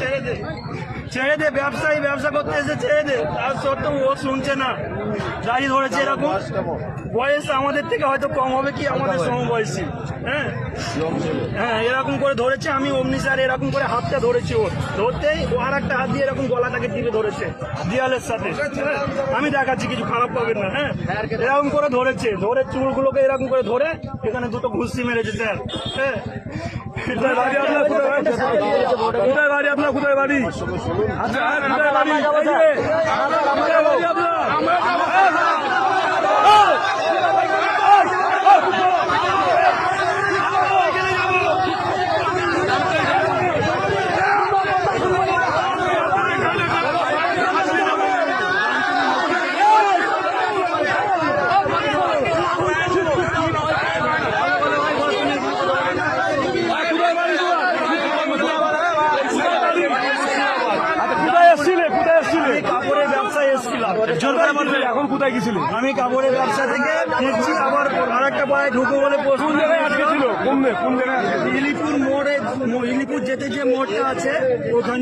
ছেড়ে দে। ছেড়ে দে, ব্যবসায়ী ব্যবসা করতে এসে ছেড়ে দে। তার সত্ত্বেও ও শুনছে না। গাড়ি ধরেছে এরকম। বয়স আমাদের থেকে হয়তো কম হবে কি আমাদের সমবয়সী। হ্যাঁ? হ্যাঁ এরকম করে ধরেছে। আমি অমনি স্যার এরকম করে হাতটা ধরেছি ওর। ধরতেই ও আর একটা হাত দিয়ে এরকম গলাটাকে টিপে ধরেছে দেয়ালের সাথে? আমি দেখাচ্ছি, কিছু খারাপ পাবেন না হ্যাঁ? এরকম করে ধরেছে। ধরে চুলগুলোকে এরকম করে ধরে এখানে দুটো ঘুষি মেরেছে, স্যার। হ্যাঁ? কোথায় বাড়ি আপনার? কোথায় বাড়ি? আচ্ছা কোথায় বাড়ি? কোথায় বাড়ি আপনার? এখন কোথায় গেছিল? আমি কাপড়ের ব্যবসা থেকে ফিরছি আবার আর একটা পায়ে ঢুকো বলে কোন জায়গায় আটকে ছিল? কোন কোন জায়গায়? ইলিপুর মোড়ে ইলিপুর যেতে যে মোড়টা আছে ওখান